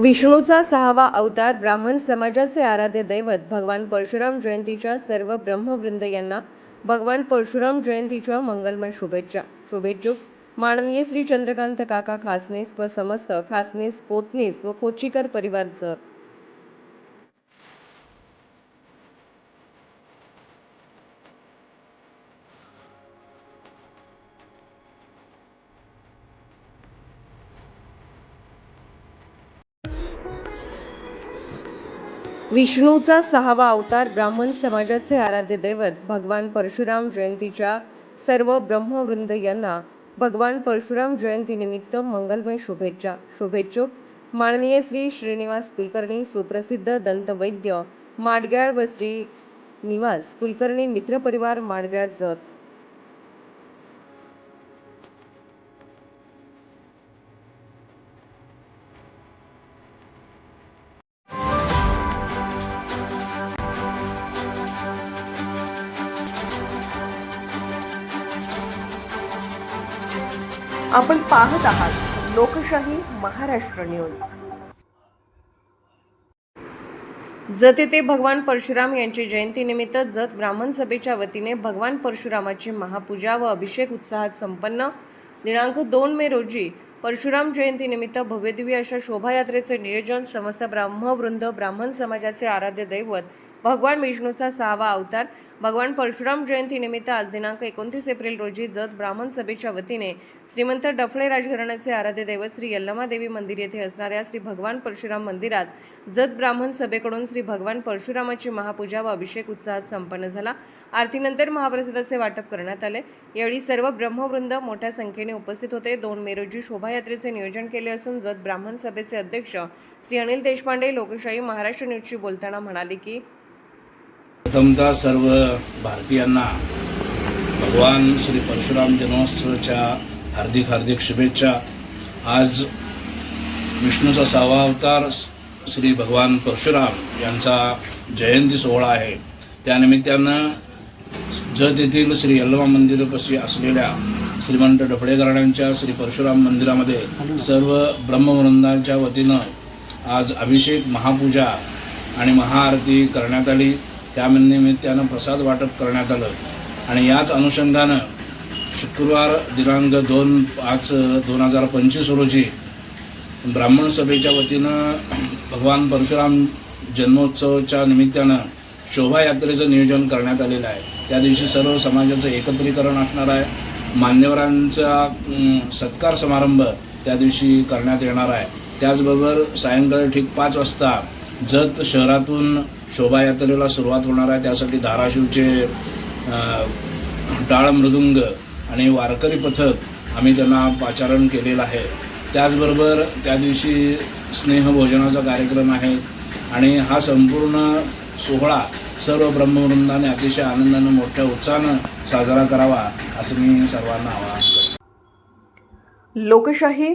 विष्णूचा सहावा अवतार ब्राह्मण समाजाचे आराध्य दैवत भगवान परशुराम जयंतीच्या सर्व ब्रह्मवृंद यांना भगवान परशुराम जयंतीच्या मंगलमय शुभेच्छा. शुभेच्छुक. माननीय श्री चंद्रकांत काका खासनीस व समस्त खासनीस पोतनीस व कोचीकर परिवारचं विष्णूचा सहावा अवतार ब्राह्मण समाजाचे आराध्य दैवत भगवान परशुराम जयंतीच्या सर्व ब्रह्मवृंद यांना भगवान परशुराम जयंतीनिमित्त मंगलमय शुभेच्छा. शुभेच्छुक. माननीय श्री श्रीनिवास कुलकर्णी सुप्रसिद्ध दंतवैद्य माडग्याळ व श्री निवास कुलकर्णी मित्रपरिवार माडग्याळ जत. आपण पाहत आहात लोकशाही महाराष्ट्र न्यूज. जत येथे भगवान परशुराम यांची जयंतीनिमित्त जत ब्राह्मण सभेच्या वतीने भगवान परशुरामाची महापूजा व अभिषेक उत्साहात संपन्न. दिनांक दोन मे रोजी परशुराम जयंतीनिमित्त भव्यदिव्य अशा शोभायात्रेचे नियोजन समस्त ब्राह्मवृंद ब्राह्मण समाजाचे आराध्य दैवत भगवान विष्णूचा सहावा अवतार भगवान परशुराम जयंतीनिमित्त आज दिनांक एकोणतीस एप्रिल रोजी जत ब्राह्मण सभेच्या वतीने श्रीमंत डफळे राजघराण्याचे आराध्य दैवत श्री यल्लमादेवी मंदिर येथे असणाऱ्या श्री भगवान परशुराम मंदिरात जत ब्राह्मण सभेकडून श्री भगवान परशुरामाची महापूजा व अभिषेक उत्साहात संपन्न झाला. आरतीनंतर महाप्रसादाचे वाटप करण्यात आले. यावेळी सर्व ब्रह्मवृंद मोठ्या संख्येने उपस्थित होते. दोन मे रोजी शोभायात्रेचे नियोजन केले असून जत ब्राह्मण सभेचे अध्यक्ष श्री अनिल देशपांडे लोकशाही महाराष्ट्र न्यूजशी बोलताना म्हणाले की प्रथमतः सर्व भारतीयांना भगवान श्री परशुराम जन्मोत्सवाच्या हार्दिक हार्दिक शुभेच्छा. आज विष्णूचा सहावा अवतार श्री भगवान परशुराम यांचा जयंती सोहळा आहे. त्यानिमित्तानं जत येथील श्री यल्लमा मंदिरपाशी असलेल्या श्रीमंत डफळे श्री परशुराम मंदिरामध्ये सर्व ब्रह्मवृंदांच्या वतीनं आज अभिषेक महापूजा आणि महाआरती करण्यात आली. त्या निमित्तानं प्रसाद वाटप करण्यात आलं. आणि याच अनुषंगानं शुक्रवार दिनांक दोन पाच दोन हजार पंचवीस रोजी ब्राह्मण सभेच्या वतीनं भगवान परशुराम जन्मोत्सवाच्या निमित्तानं शोभायात्रेचं नियोजन करण्यात आलेलं आहे. त्या दिवशी सर्व समाजाचं एकत्रीकरण असणार आहे. मान्यवरांचा सत्कार समारंभ त्या दिवशी करण्यात येणार आहे. त्याचबरोबर सायंकाळी ठीक पाच वाजता जत शहरातून शोभायात्रेला सुरुवात होणार आहे त्यासाठी धाराशिवचे टाळ मृदुंग आणि वारकरी पथक आम्ही त्यांना पाचारण केलेलं आहे. त्याचबरोबर त्या दिवशी स्नेहभोजनाचा कार्यक्रम आहे आणि हा संपूर्ण सोहळा सर्व ब्रह्मवृंदाने अतिशय आनंदानं मोठ्या उत्साहानं साजरा करावा असं मी सर्वांना आवाहन करतो. लोकशाही